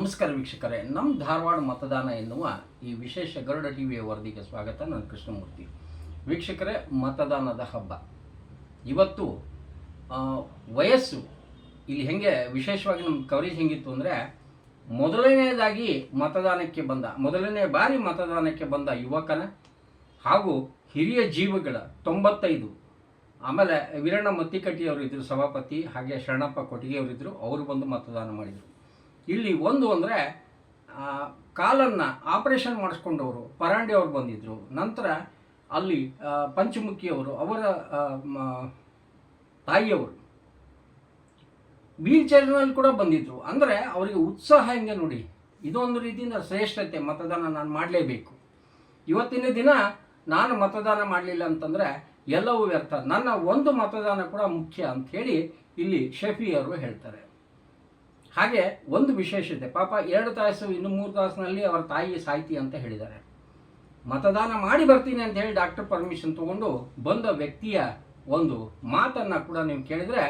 ನಮಸ್ಕಾರ ವೀಕ್ಷಕರೇ ನಮ್ಮ ಧಾರವಾಡ ಮತದಾನ ಎನ್ನುವ ಈ ವಿಶೇಷ ಗರುಡ ಟಿವಿಯ ವರದಿಗೆ ಸ್ವಾಗತ, ನಾನು ಕೃಷ್ಣಮೂರ್ತಿ. ವೀಕ್ಷಕರೇ, ಮತದಾನದ ಹಬ್ಬ. ಇವತ್ತು ವಯಸ್ಸು, ಇಲ್ಲಿ ಹೆಂಗೆ ವಿಶೇಷವಾಗಿ ನಮ್ಮ ಕವರೇಜ್ ಹೆಂಗಿತ್ತು ಅಂದರೆ, ಮೊದಲನೆಯದಾಗಿ ಮತದಾನಕ್ಕೆ ಬಂದ, ಮೊದಲನೇ ಬಾರಿ ಮತದಾನಕ್ಕೆ ಬಂದ ಯುವಕನ ಹಾಗೂ ಹಿರಿಯ ಜೀವಗಳ ತೊಂಬತ್ತೈದು, ಆಮೇಲೆ ವೀರಣ್ಣ ಮತ್ತಿಕಟ್ಟಿಯವರು ಇದ್ದರು ಸಭಾಪತಿ, ಹಾಗೆ ಶರಣಪ್ಪ ಕೊಟ್ಟಿಗೆಯವರು ಇದ್ದರು ಅವರು ಬಂದು ಮತದಾನ ಮಾಡಿದರು. ಇಲ್ಲಿ ಒಂದು ಅಂದರೆ ಕಾಲನ್ನು ಆಪರೇಷನ್ ಮಾಡಿಸ್ಕೊಂಡವರು, ಪರಾಂಡಿ ಅವರು ಬಂದಿದ್ದರು ನಂತರ ಅಲ್ಲಿ ಪಂಚಮುಖಿಯವರು, ಅವರ ತಾಯಿಯವರು, ವೀಲ್ ಚೇರ್ನಲ್ಲಿ ಕೂಡ ಬಂದಿದ್ದರು ಅಂದರೆ ಅವರಿಗೆ ಉತ್ಸಾಹ ಹೆಂಗೆ ನೋಡಿ, ಇದೊಂದು ರೀತಿಯಿಂದ ಶ್ರೇಷ್ಠತೆ, ಮತದಾನ ನಾನು ಮಾಡಲೇಬೇಕು. ಇವತ್ತಿನ ದಿನ ನಾನು ಮತದಾನ ಮಾಡಲಿಲ್ಲ ಅಂತಂದರೆ, ಎಲ್ಲವೂ ವ್ಯರ್ಥ. ನನ್ನ ಒಂದು ಮತದಾನ ಕೂಡ ಮುಖ್ಯ ಅಂಥೇಳಿ ಇಲ್ಲಿ ಶಫಿಯವರು ಹೇಳ್ತಾರೆ. ಹಾಗೆ ಒಂದು ವಿಶೇಷತೆ ಪಾಪ ಎರಡು ತಾಸು, ಇನ್ನು ಮೂರು ತಾಸಿನಲ್ಲಿ ಅವರ ತಾಯಿ ಸಾಯ್ತಿ ಅಂತ ಹೇಳಿದ್ದಾರೆ. ಮತದಾನ ಮಾಡಿ ಬರ್ತೀನಿ ಅಂತ ಹೇಳಿ ಡಾಕ್ಟರ್ ಪರ್ಮಿಷನ್ ತಗೊಂಡು ಬಂದ ವ್ಯಕ್ತಿಯ ಒಂದು ಮಾತನ್ನು ಕೂಡ ನೀವು ಕೇಳಿದರೆ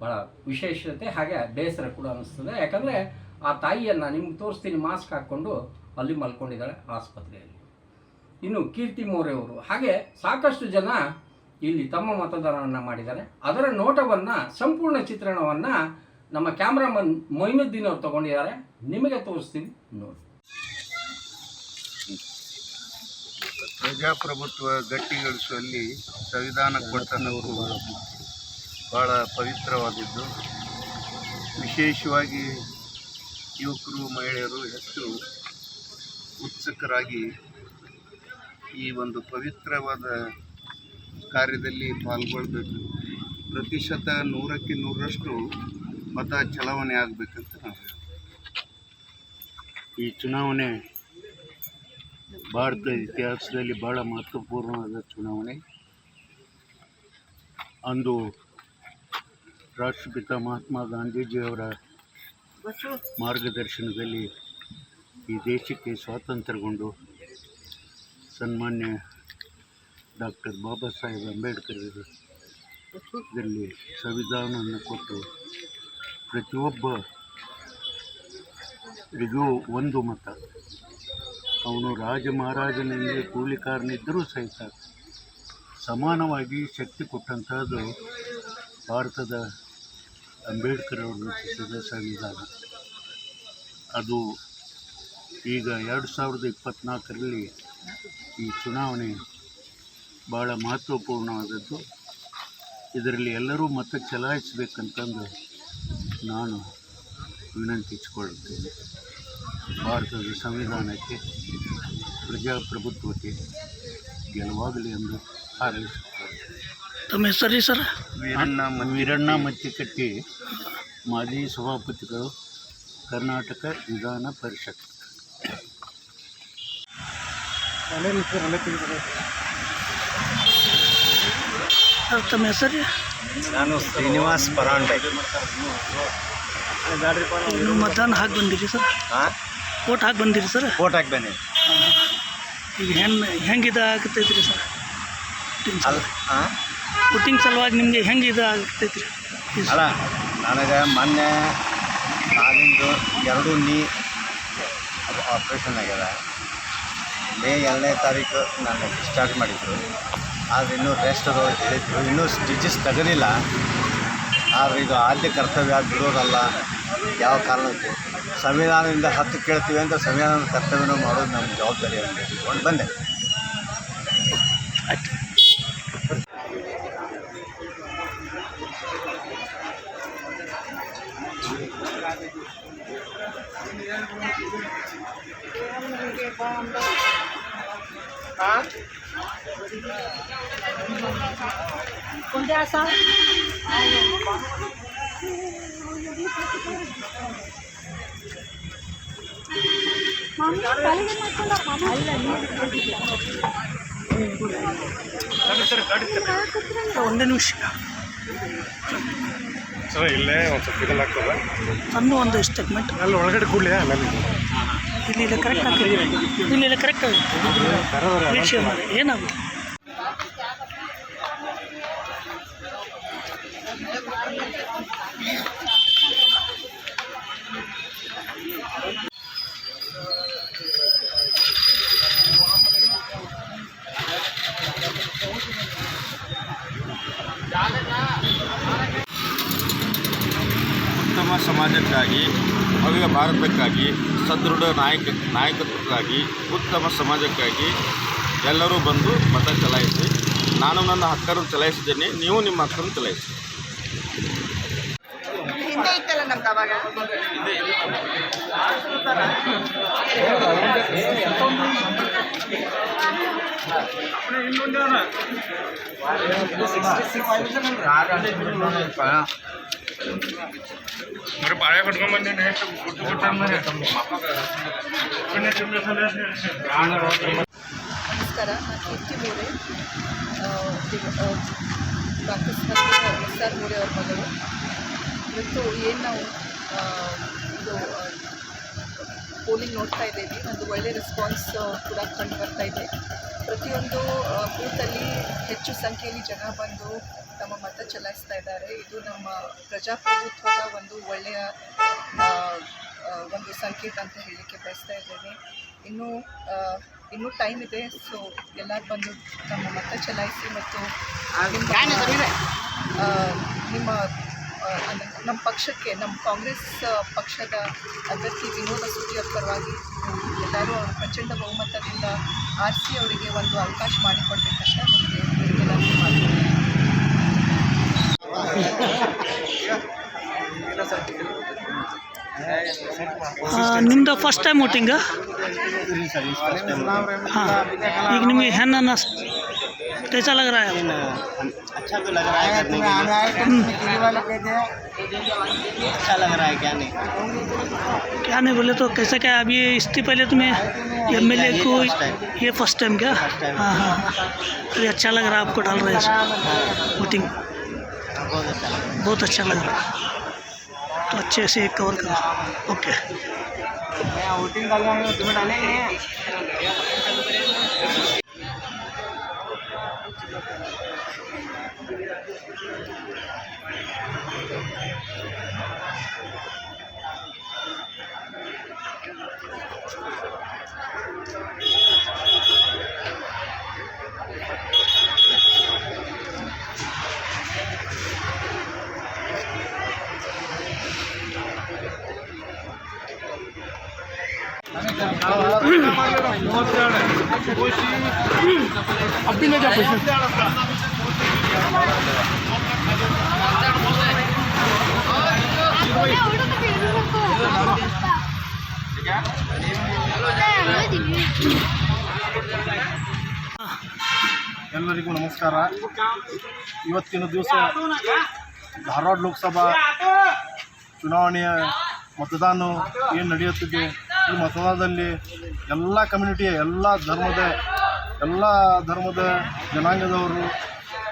ಭಾಳ ವಿಶೇಷತೆ ಹಾಗೆ ಬೇಸರ ಕೂಡ ಅನಿಸ್ತದೆ. ಯಾಕಂದರೆ ಆ ತಾಯಿಯನ್ನು ನಿಮ್ಗೆ ತೋರಿಸ್ತೀನಿ, ಮಾಸ್ಕ್ ಹಾಕ್ಕೊಂಡು ಅಲ್ಲಿ ಮಲ್ಕೊಂಡಿದ್ದಾಳೆ ಆಸ್ಪತ್ರೆಯಲ್ಲಿ. ಇನ್ನು ಕೀರ್ತಿ ಮೋರೆಯವರು ಹಾಗೆ ಸಾಕಷ್ಟು ಜನ ಇಲ್ಲಿ ತಮ್ಮ ಮತದಾನವನ್ನು ಮಾಡಿದ್ದಾರೆ. ಅದರ ನೋಟವನ್ನು, ಸಂಪೂರ್ಣ ಚಿತ್ರಣವನ್ನು ನಮ್ಮ ಕ್ಯಾಮ್ರಾಮನ್ ಮೊಯ್ನುದ್ದೀನ್ ಅವರು ತಗೊಂಡಿದ್ದಾರೆ. ನಿಮಗೆ ತೋರಿಸ್ತೀನಿ, ನೋಡಿ. ಪ್ರಜಾಪ್ರಭುತ್ವ ಗಟ್ಟಿಗೊಳಿಸುವಲ್ಲಿ ಸಂವಿಧಾನ ಕೊಟ್ಟನವರು ಭಾಳ ಪವಿತ್ರವಾದದ್ದು ವಿಶೇಷವಾಗಿ ಯುವಕರು, ಮಹಿಳೆಯರು ಹೆಚ್ಚು ಉತ್ಸುಕರಾಗಿ ಈ ಒಂದು ಪವಿತ್ರವಾದ ಕಾರ್ಯದಲ್ಲಿ ಪಾಲ್ಗೊಳ್ಬೇಕು. ಪ್ರತಿಶತ ನೂರಕ್ಕೆ ನೂರರಷ್ಟು ಮತ ಚಲಾವಣೆ ಆಗಬೇಕಂತ ನಾವು ಈ ಚುನಾವಣೆ ಭಾರತದ ಇತಿಹಾಸದಲ್ಲಿ ಬಹಳ ಮಹತ್ವಪೂರ್ಣವಾದ ಚುನಾವಣೆ. ಅಂದು ರಾಷ್ಟ್ರಪಿತ ಮಹಾತ್ಮ ಗಾಂಧೀಜಿಯವರ ಮಾರ್ಗದರ್ಶನದಲ್ಲಿ ಈ ದೇಶಕ್ಕೆ ಸ್ವಾತಂತ್ರ್ಯಗೊಂಡು ಸನ್ಮಾನ್ಯ ಡಾಕ್ಟರ್ ಬಾಬಾ ಸಾಹೇಬ್ ಅಂಬೇಡ್ಕರ್ ಇದರಲ್ಲಿ ಸಂವಿಧಾನವನ್ನು ಕೊಟ್ಟು ಪ್ರತಿಯೊಬ್ಬ ರಿಗೂ ಒಂದು ಮತ. ಅವನು ರಾಜ ಮಹಾರಾಜನಿಂದ ಕೂಲಿಕಾರನಿದ್ದರೂ ಸಹಿತ ಸಮಾನವಾಗಿ ಶಕ್ತಿ ಕೊಟ್ಟಂತಹದ್ದು ಭಾರತದ ಅಂಬೇಡ್ಕರ್ ಅವರು ರಚಿಸಿದ ಸಂವಿಧಾನ. ಅದು ಈಗ ಎರಡು ಸಾವಿರದ ಇಪ್ಪತ್ತ್ನಾಲ್ಕರಲ್ಲಿ ಈ ಚುನಾವಣೆ ಭಾಳ ಮಹತ್ವಪೂರ್ಣವಾದದ್ದು. ಇದರಲ್ಲಿ ಎಲ್ಲರೂ ಮತ ಚಲಾಯಿಸಬೇಕಂತಂದು ನಾನು ವಿನಂತಿಸಿಕೊಳ್ಳುತ್ತೇನೆ. ಭಾರತದ ಸಂವಿಧಾನಕ್ಕೆ ಪ್ರಜಾಪ್ರಭುತ್ವಕ್ಕೆ ಗೆಲುವಾಗಲಿ ಎಂದು ಹಾರೈಸುತ್ತೇನೆ. ತಮ್ಮ ಹೆಸರು ಸರ್? ವೀರಣ್ಣ ವೀರಣ್ಣ ಮತ್ತಿಕಟ್ಟಿ ಮಾಜಿ ಸಭಾಪತಿಗಳು ಕರ್ನಾಟಕ ವಿಧಾನ ಪರಿಷತ್. ತಮ್ಮ ಹೆಸರು ನಾನು ಶ್ರೀನಿವಾಸ್ ಪರಾಂಡೆ. ನೀವು ಮತದಾನ ಹಾಕಿ ಬಂದಿರಿ ಸರ್? ಹಾಂ ಓಟ್ ಹಾಕಿ ಬಂದಿರಿ ಸರ್? ಕೋಟ್ ಹಾಕಿ ಬನ್ನಿ ಈಗ ಹೆಂಗೆ ಹೆಂಗೆ ಇದು ಆಗತೈತಿ ರೀ ಸರ್? ಅಲ್ಲ ಹಾಂ ವೋಟಿಂಗ್ ಸಲುವಾಗಿ ನಿಮಗೆ ಹೆಂಗೆ ಇದು ರೀ ಅಲ್ಲ ನನಗೆ ಮೊನ್ನೆ ಕಾಲಿಂದು ಎರಡು ನೀ ಆಪ್ರೇಷನ್ ಆಗ್ಯದ. ಮೇ ಎರಡನೇ ತಾರೀಕು ನಾನು ಡಿಸ್ಚಾರ್ಜ್ ಮಾಡಿದ್ರು ಆದರೆ ಇನ್ನೂ ರೆಸ್ಟ್ ಅದು ಹೇಳಿದ್ರು. ಇನ್ನೂ ಸ್ಟಿಚಸ್ ತೆಗೆದಿಲ್ಲ. ಆದರೆ ಇದು ಆದ್ಯ ಕರ್ತವ್ಯ ಬಿಡೋದಲ್ಲ ಯಾವ ಕಾರಣಕ್ಕೂ. ಸಂವಿಧಾನದಿಂದ ಹತ್ತು ಕೇಳ್ತೀವಿ ಅಂತ ಸಂವಿಧಾನದ ಕರ್ತವ್ಯನೂ ಮಾಡೋದು ನಮ್ಮ ಜವಾಬ್ದಾರಿ ಅಂತ ಹೇಳ್ಕೊಂಡು ಬಂದೆ. ಆಯ್ತು. कोणते असा ಒಂದೇ ನಿಮಿಷ ಸರ್ ಇಲ್ಲೇ ಒಂದು ಸ್ವಲ್ಪ ಇದೆಲ್ಲ ಆಗ್ತದೆ ಸಣ್ಣ ಒಂದು ಸ್ಟೇಟ್ಮೆಂಟ್ ಅಲ್ಲಿ ಒಳಗಡೆ ಕೂಡಲೇ ಆಮೇಲೆ ಇಲ್ಲಿ ಇಲ್ಲ ಕರೆಕ್ಟ್ ಆಗ್ತದೆ ಇಲ್ಲಿ ಇಲ್ಲ ಕರೆಕ್ಟ್ ಆಗುತ್ತೆ ವೀಕ್ಷಣೆ ಮಾಡಿ ಏನಾಗುತ್ತೆ ಸಮಾಜಕ್ಕಾಗಿ ಭವ್ಯ ಭಾರತಕ್ಕಾಗಿ ಸದೃಢ ನಾಯಕ ನಾಯಕತ್ವಕ್ಕಾಗಿ ಉತ್ತಮ ಸಮಾಜಕ್ಕಾಗಿ ಎಲ್ಲರೂ ಬಂದು ಮತ ಚಲಾಯಿಸಿ ನಾನು ನನ್ನ ಹಕ್ಕನ್ನು ಚಲಾಯಿಸಿದ್ದೇನೆ ನೀವು ನಿಮ್ಮ ಹಕ್ಕನ್ನು ಚಲಾಯಿಸಿ. ಹಿಂದೆ ಇತ್ತಲ್ಲ ನಮ್ದು ಅವಾಗ మరి బాగా కట్టుకోమని నేను గుర్తు కొట్టాను మరి ನಮಸ್ಕಾರ ನಾನು Keerthi More doctor Smriti S R More ಅವ್ರ ಮಗಳು ಇವತ್ತು ಏನು ನಾವು ಆ, ಇದು ಪೋಲಿಂಗ್ ನೋಡ್ತಾ ಇದ್ದೀವಿ. ಒಂದು ಒಳ್ಳೆ ರೆಸ್ಪಾನ್ಸ್ ಕೂಡ ಕಂಡು ಬರ್ತಾ ಇದೆ. ಪ್ರತಿಯೊಂದು ಬೂತಲ್ಲಿ ಹೆಚ್ಚು ಸಂಖ್ಯೆಯಲ್ಲಿ ಜನ ಬಂದು ತಮ್ಮ ಮತ ಚಲಾಯಿಸ್ತಾ ಇದ್ದಾರೆ. ಇದು ನಮ್ಮ ಪ್ರಜಾಪ್ರಭುತ್ವದ ಒಂದು ಒಳ್ಳೆಯ ಒಂದು ಸಂಕೇತ ಅಂತ ಹೇಳಲಿಕ್ಕೆ ಬಯಸ್ತಾ ಇದ್ದೇನೆ. ಇನ್ನೂ ಇನ್ನೂ ಟೈಮ್ ಇದೆ ಸೊ ಎಲ್ಲರೂ ಬಂದು ತಮ್ಮ ಮತ ಚಲಾಯಿಸಿ ಮತ್ತು ನಿಮ್ಮ ನಿಮ್ಮ ಆ, ಅಂದ್ರೆ ನಮ್ಮ ಪಕ್ಷಕ್ಕೆ ನಮ್ಮ ಕಾಂಗ್ರೆಸ್ ಪಕ್ಷದ ಅಭ್ಯರ್ಥಿ ವಿನೋದ ಸುದ್ದಿ ಅವ್ರ ಪರವಾಗಿ ಎಲ್ಲರೂ ಅವ್ರ ಪ್ರಚಂಡ ಬಹುಮತದಿಂದ ಆರಿಸಿ ಅವರಿಗೆ ಒಂದು ಅವಕಾಶ ಮಾಡಿಕೊಡ್ಬೇಕಂತ ನಮಗೆ. ನಿಮ್ದು ಫಸ್ಟ್ ಟೈಮ್ ವೋಟಿಂಗ ಹಾಂ ಈಗ ನಿಮಗೆ ಹೆಣ್ಣನ್ನ कैसा लग रहा है? अच्छा तो लग रहा है करने के लिए। अच्छा लग रहा है क्या नहीं? क्या नहीं बोले तो कैसा क्या अभी इससे पहले तुम्हें एम एल ए को ये फ़र्स्ट टाइम क्या? हाँ हाँ। तो ये अच्छा लग रहा है आपको डाल रहे हैं वोटिंग बहुत अच्छा लगा बहुत अच्छा लग रहा है। तो अच्छे से कवर करो। ओके वोटिंग डालना तुम्हें डालेंगे। ಎಲ್ಲರಿಗೂ ನಮಸ್ಕಾರ. ಇವತ್ತಿನ ದಿವಸ ಧಾರವಾಡ ಲೋಕಸಭಾ ಚುನಾವಣೆಯ ಮತದಾನ ಏನು ನಡೆಯುತ್ತಿದೆ? ಈ ಮತದಾನದಲ್ಲಿ ಎಲ್ಲ ಕಮ್ಯುನಿಟಿಯ ಎಲ್ಲ ಧರ್ಮದ ಎಲ್ಲ ಧರ್ಮದ ಜನಾಂಗದವರು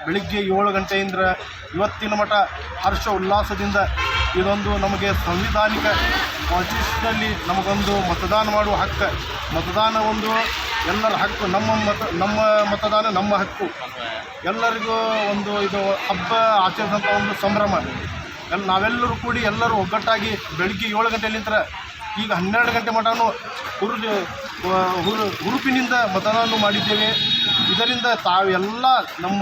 ಬೆಳಿಗ್ಗೆ ಏಳು ಗಂಟೆಯಿಂದ ಇವತ್ತಿನ ಮಠ ಹರ್ಷ ಉಲ್ಲಾಸದಿಂದ ಇದೊಂದು ನಮಗೆ ಸಂವಿಧಾನಿಕ ಕಾನ್ಸ್ಟಿಟ್ಯೂಷನಲ್ಲಿ ನಮಗೊಂದು ಮತದಾನ ಮಾಡುವ ಹಕ್ಕು. ಮತದಾನ ಒಂದು ಎಲ್ಲರ ಹಕ್ಕು, ನಮ್ಮ ಮತ, ನಮ್ಮ ಮತದಾನ ನಮ್ಮ ಹಕ್ಕು. ಎಲ್ಲರಿಗೂ ಒಂದು ಇದು ಹಬ್ಬ ಆಚರಿಸಿದಂಥ ಒಂದು ಸಂಭ್ರಮ. ಎಲ್ಲ ನಾವೆಲ್ಲರೂ ಕೂಡಿ ಎಲ್ಲರೂ ಒಗ್ಗಟ್ಟಾಗಿ ಬೆಳಿಗ್ಗೆ ಏಳು ಗಂಟೆಲಿಂದ ಈಗ ಹನ್ನೆರಡು ಗಂಟೆ ಮಟನೂ ಹುರು ಹುರು, ಹುರುಪಿನಿಂದ ಮತದಾನ ಮಾಡಿದ್ದೇವೆ. ಇದರಿಂದ ತಾವೆಲ್ಲ ನಮ್ಮ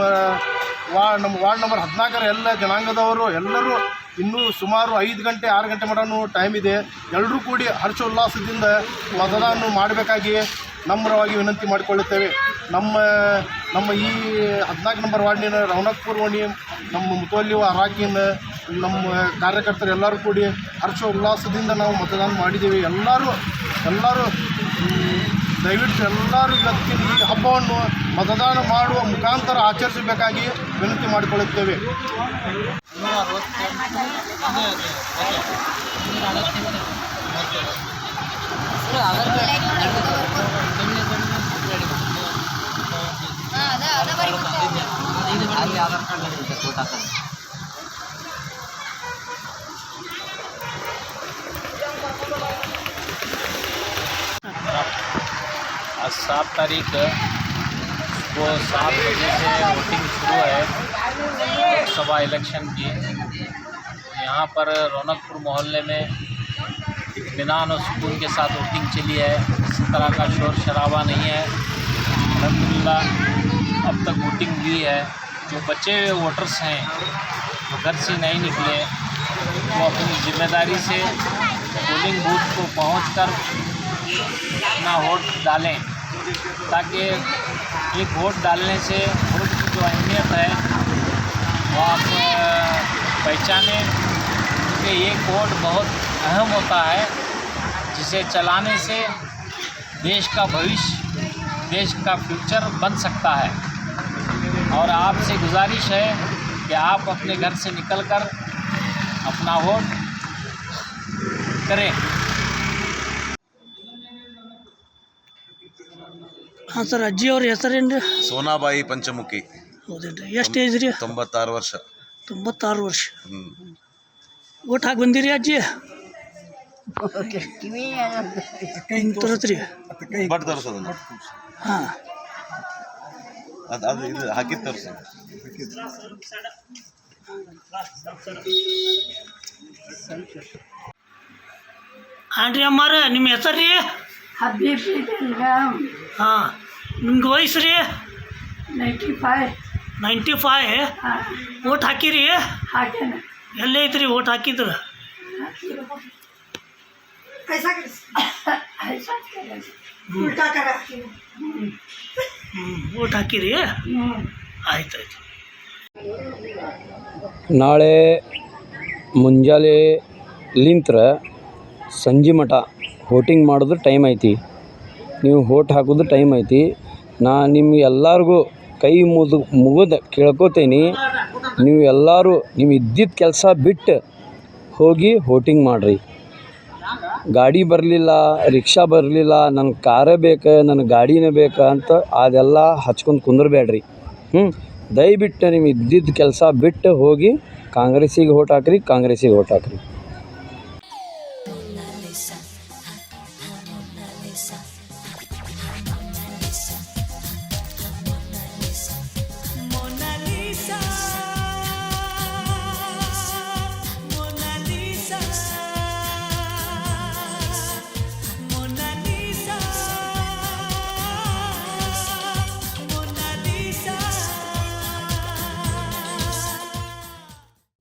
ವಾ, ನಮ್ಮ ವಾರ್ಡ್ ನಂಬರ್ ಹದಿನಾಲ್ಕರ ಎಲ್ಲ ಜನಾಂಗದವರು, ಎಲ್ಲರೂ ಇನ್ನೂ ಸುಮಾರು ಐದು ಗಂಟೆ, ಆರು ಗಂಟೆ ಮಟನೂ ಟೈಮ್ ಇದೆ. ಎಲ್ಲರೂ ಕೂಡಿ ಹರ್ಷೋಲ್ಲಾಸದಿಂದ ಮತದಾನ ಮಾಡಬೇಕಾಗಿ ನಮ್ರವಾಗಿ ವಿನಂತಿ ಮಾಡಿಕೊಳ್ಳುತ್ತೇವೆ. ನಮ್ಮ ನಮ್ಮ ಈ ಹದಿನಾಲ್ಕು ನಂಬರ್ ವಾರ್ಡಿನ ರೌನಕ್ಪುರ್ ಓಣಿ, ನಮ್ಮ ಮುತೋಲಿ ಅರಾಕಿನ ನಮ್ಮ ಕಾರ್ಯಕರ್ತರು ಎಲ್ಲರೂ ಕೂಡಿ ಹರ್ಷ ಉಲ್ಲಾಸದಿಂದ ನಾವು ಮತದಾನ ಮಾಡಿದ್ದೀವಿ. ಎಲ್ಲರೂ ಎಲ್ಲರೂ ದಯವಿಟ್ಟು ಎಲ್ಲರೂ ಇವತ್ತಿನ ಈ ಹಬ್ಬವನ್ನು ಮತದಾನ ಮಾಡುವ ಮುಖಾಂತರ ಆಚರಿಸಬೇಕಾಗಿ ವಿನಂತಿ ಮಾಡಿಕೊಳ್ಳುತ್ತೇವೆ. आज सात तारीख को सात बजे से वोटिंग शुरू है लोकसभा इलेक्शन की। यहाँ पर रौनकपुर मोहल्ले में इतमान और सुकून के साथ वोटिंग चली है। किसी तरह का शोर शराबा नहीं है। अलहमदिल्ला, अब तक वोटिंग हुई है। जो बचे हुए वोटर्स हैं, वो घर से नहीं निकले। वो अपनी ज़िम्मेदारी से पोलिंग बूथ को पहुंचकर अपना वोट डालें। ताकि एक वोट डालने से वोट की जो अहमियत है, वो आप पहचानें। कि एक वोट बहुत अहम होता है, जिसे चलाने से देश का भविष्य, देश का फ्यूचर बन सकता है। और आपसे गुजारिश है कि आप अपने घर से निकलकर अपना वोट करें। ಹಾಂ ಸರ್ ಅಜ್ಜಿ ಅವ್ರ ಹೆಸರೇನು ರೀ ಸೋನಾಬಾಯಿ ಪಂಚಮುಖಿ. ಹೌದೇನ್ರಿ? ಎಷ್ಟು ಏಜ್ ರೀ? ತೊಂಬತ್ತಾರು ವರ್ಷ. ತೊಂಬತ್ತಾರು ವರ್ಷ. ಹ್ಞೂ ಓಟ್ ಹಾಕಿ ಬಂದಿರಿ ಅಜ್ಜಿ? ಹಿಂಗೆ ತರತ್ರಿ? ಬಟ್ ಹಾಂ. ಅದು ಅದು ಇದು ಹಾಕಿದ್ದು ತೋರಿಸೋದು ಹಾಂ ರೀ ಅಮ್ಮಾರ ನಿಮ್ಮ ಹೆಸರು ರೀ ಹಬೀಬಿ ಹಾಂ. ನಿಮ್ಗೆ ವಯಸ್ಸು ರೀ? Ninety five ninety five vote ಹಾಕಿರಿ ಎಲ್ಲೇ ಐತ್ರಿ ಓಟ್ ಹಾಕಿದ್ರೆ ಹ್ಞೂ ಓಟ್ ಹಾಕಿರಿ? ಆಯ್ತು ಆಯ್ತು. ನಾಳೆ ಮುಂಜಾನೆ ಲಿಂತ್ರ ಸಂಜೆ ಮಠ ವೋಟಿಂಗ್ ಮಾಡೋದು ಟೈಮ್ ಐತಿ. ನೀವು ವೋಟ್ ಹಾಕೋದು ಟೈಮ್ ಐತಿ. ನಾ ನಿಮ್ಗೆ ಎಲ್ಲರಿಗೂ ಕೈ ಮುದು, ಮುಗಿದು ಕೇಳ್ಕೊತೀನಿ. ನೀವು ಎಲ್ಲರೂ ನಿಮ್ಮ ಇದ್ದಿದ್ದ ಕೆಲಸ ಬಿಟ್ಟು ಹೋಗಿ ಹೋಟಿಂಗ್ ಮಾಡಿರಿ. ಗಾಡಿ ಬರಲಿಲ್ಲ, ರಿಕ್ಷಾ ಬರಲಿಲ್ಲ ನನ್ನ ಕಾರೇ ಬೇಕು ನನ್ನ ಗಾಡಿನೇ ಬೇಕು ಅಂತ ಅದೆಲ್ಲ ಹಚ್ಕೊಂಡು ಕುಂದ್ರಬೇಡ್ರಿ. ಹ್ಞೂ ದಯವಿಟ್ಟು ನಿಮ್ಮ ಇದ್ದಿದ್ದ ಕೆಲಸ ಬಿಟ್ಟು ಹೋಗಿ ಕಾಂಗ್ರೆಸ್ಸಿಗೆ ಓಟ್ ಹಾಕ್ರಿ, ಕಾಂಗ್ರೆಸ್ಸಿಗೆ ಓಟ್ ಹಾಕ್ರಿ.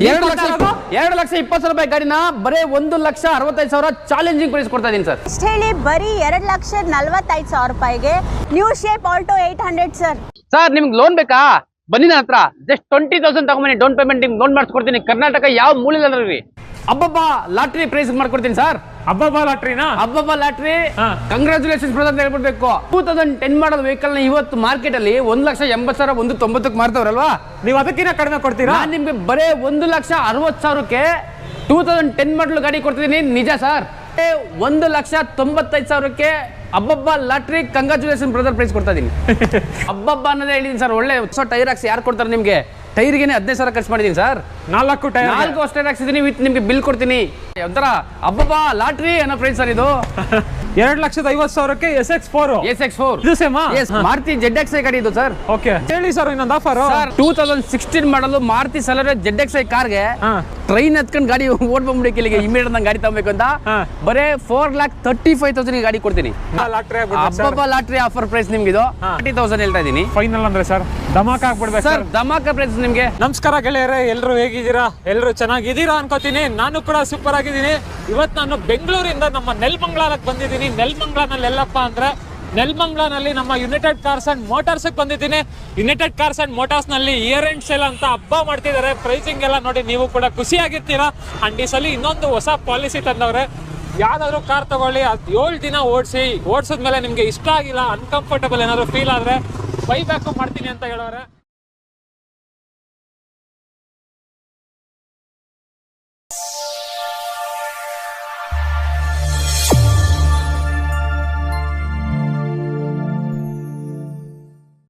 ಎರಡು ಲಕ್ಷ ಎರಡು ಲಕ್ಷ ಇಪ್ಪತ್ತು ಸಾವಿರ ರೂಪಾಯಿ ಗಾಡಿನ ಬರೀ ಒಂದು ಲಕ್ಷ ಅರವತ್ತೈದು ಸಾವಿರ ಚಾಲೆಂಜಿಂಗ್ ಪ್ರೈಸ್ ಕೊಡ್ತಾ ಇದೀನಿ ಸರ್. ಅಷ್ಟು ಹೇಳಿ ಬರೀ ಎರಡು ಲಕ್ಷ ನಲ್ವತ್ತೈದು ಸಾವಿರ ರೂಪಾಯಿಗೆ new shape Alto eight hundred sir sir ನಿಮ್ಗೆ ಲೋನ್ ಬೇಕಾ? ಬನ್ನಿ ನನ್ನ ಹತ್ರ. ಜಸ್ಟ್ ಟ್ವೆಂಟಿ ತೌಸಂಡ್ ತಗೊಂಬನ್ನಿ ಡೌನ್ ಪೇಮೆಂಟ್ ನಿಮ್ಗೆ ಲೋನ್ ಮಾಡಿಸ್ಕೊಡ್ತೀನಿ. ಕರ್ನಾಟಕ ಯಾವ ಮೂಲೆಯಲ್ಲಿ ಅಬ್ಬಬ್ಬ ಲಾಟ್ರಿ ಪ್ರೈಸ್ ಮಾಡ್ಕೊಡ್ತೀನಿ ಸರ್ ಅಬ್ಬಬ್ಬಾ ಲಾಟ್ರಿನಾ? ಅಬ್ಬಬ್ಬ ಲಾಟ್ರಿ. ಕಂಗ್ರಾಚುಲೇಷನ್ಸ್ ಬ್ರದರ್ ಅಂತ ಹೇಳ್ಬಿಡ್ಬೇಕು. ಟೂ ತೌಸಂಡ್ ಟೆನ್ ಮಾಡಲ್ ವೆಹಿಕಲ್ನ ಇವತ್ತು ಮಾರ್ಕೆಟ್ ಅಲ್ಲಿ ಒಂದ್ ಲಕ್ಷ ಎಂಬತ್ ಸಾವಿರ ಒಂದು ತೊಂಬತ್ತಕ್ಕೆ ಮಾರ್ತವ್ರಲ್ವಾ? ನೀವು ಅದಕ್ಕಿಂತ ಕಡಿಮೆ ಕೊಡ್ತೀರಾ? ನಾನು ನಿಮ್ಗೆ ಬರೇ ಒಂದು ಲಕ್ಷ ಅರವತ್ ಸಾವಿರಕ್ಕೆ ಟೂ ತೌಸಂಡ್ ಟೆನ್ ಮಾಡಲ್ ಗಾಡಿ ಕೊಡ್ತಿದ್ದೀನಿ. ನಿಜ ಸರ್ ಒಂದು ಲಕ್ಷ ತೊಂಬತ್ತೈದು ಸಾವಿರಕ್ಕೆ ಅಬ್ಬಬ್ಬ ಲಾಟ್ರಿ ಕಂಗ್ರಾಚುಲೇಷನ್ ಬ್ರದರ್ ಪ್ರೈಸ್ ಕೊಡ್ತಾ ಇದೀನಿ. ಅಬ್ಬಬ್ಬ ಅನ್ನೋದೇ ಹೇಳಿದೀನಿ ಸರ್ ಒಳ್ಳೆ ಹೊಸ ಟೈರ್ ಹಾಕ್ಸಿ ಯಾರು ಕೊಡ್ತಾರೆ ನಿಮ್ಗೆ? ಟೈರ್ಗೆ ಹದಿನೈದು ಸಾವಿರ ಖರ್ಚು ಮಾಡಿದೀನಿ ಸರ್. ನಾಲ್ಕು ಟೈರ್ ನಾಲ್ಕು ಅಷ್ಟೇ ಹಾಕ್ಸಿದೀನಿ ವಿತ್ ನಿಮ್ಗೆ ಬಿಲ್ ಕೊಡ್ತೀನಿ. ಒಂಥರ ಅಬ್ಬಬ್ಬಾ ಲಾಟ್ರಿ ಅನ್ನೋ ಫ್ರೆಂಡ್ ಸರ್ ಇದು. ಎರಡ್ ಲಕ್ಷದ ಐವತ್ತು ಸಾವಿರಕ್ಕೆ S X four S X four ಇದು ಸೇಮಾ ಮಾರುತಿ ಜೆಡ್ ಎಕ್ಸ್ ಐ ಗಾಡಿ ಇದು ಸರ್. ಓಕೆ ಹೇಳಿ ಸರ್ ಇನ್ನೊಂದು offer sir two thousand sixteen ಮಾಡಲು ಮಾರುತಿ ಸಲರ್ ಜೆಡ್ ಎಕ್ಸ್ ಐ ಕಾರ್ಗೆ ಟ್ರೈನ್ ಹತ್ಕೊಂಡು ಗಾಡಿ ಓಡ್ ಬಂದ್ಬಿಡಿ ಇಲ್ಲಿಗೆ ಇಮಿಡಿಯೇಟ್ ನಂಗೆ ಗಾಡಿ ತಗೋಬೇಕು ಅಂತ. ಬರೇ four lakh thirty five thousand ಗಾಡಿ ಕೊಡ್ತೀನಿ. ಲಾಟ್ರಿ ಆಫರ್ ಪ್ರೈಸ್ ನಿಮ್ಗೆ ಇದು ತರ್ಟಿ ತೌಸಂಡ್ ಹೇಳ್ತಾ ಇದೀನಿ. ಫೈನಲ್ ಅಂದ್ರೆ ಸರ್ ಧಮಾಕ ಹಾಕ್ಬಿಡ್ಬೇಕು ಸರ್ ಧಮಾಕ ಪ್ರೈಸ್ ನಿಮ್ಗೆ. ನಮಸ್ಕಾರ ಗೆಳೆಯರೇ ಎಲ್ಲರೂ ಹೇಗಿದ್ದೀರಾ? ಎಲ್ಲರೂ ಚೆನ್ನಾಗಿದ್ದೀರಾ ಅನ್ಕೋತೀನಿ. ನಾನು ಕೂಡ ಸೂಪರ್ ಆಗಿದ್ದೀನಿ. ಇವತ್ತು ನಾನು ಬೆಂಗಳೂರಿಂದ ನಮ್ಮ ನೆಲ್ಮಂಗ್ಲಕ್ಕೆ ಬಂದಿದ್ದೀನಿ. ನೆಲ್ಮಂಗ್ಲಾನಲ್ಲಿ ಎಲ್ಲಪ್ಪ ಅಂದ್ರೆ ನೆಲ್ಮಂಗ್ಲಾನಲ್ಲಿ ನಮ್ಮ ಯುನೈಟೆಡ್ ಕಾರ್ಸ್ ಅಂಡ್ ಮೋಟಾರ್ಸ್ ಬಂದಿದ್ದೀನಿ. ಯುನೈಟೆಡ್ ಕಾರ್ಸ್ ಅಂಡ್ ಮೋಟಾರ್ಸ್ನಲ್ಲಿ ಇಯರ್ ಎಂಡ್ ಸೇಲ್ ಅಂತ ಹಬ್ಬ ಮಾಡ್ತಿದ್ದಾರೆ. ಪ್ರೈಸಿಂಗ್ ಎಲ್ಲ ನೋಡಿ ನೀವು ಕೂಡ ಖುಷಿಯಾಗಿರ್ತೀರಾ? ಅಂಡ್ ಈ ಸಲ ಇನ್ನೊಂದು ಹೊಸ ಪಾಲಿಸಿ ತಂದವ್ರೆ. ಯಾವ್ದಾದ್ರು ಕಾರ್ ತಗೊಳ್ಳಿ, ಅದು ಏಳು ದಿನ ಓಡಿಸಿ, ಓಡಿಸಿದ್ಮೇಲೆ ನಿಮಗೆ ಇಷ್ಟ ಆಗಿಲ್ಲ ಅನ್ಕಂಫರ್ಟಬಲ್ ಏನಾದ್ರು ಫೀಲ್ ಆದರೆ ಬೈಬ್ಯಾಕು ಮಾಡ್ತೀನಿ ಅಂತ ಹೇಳೋರೆ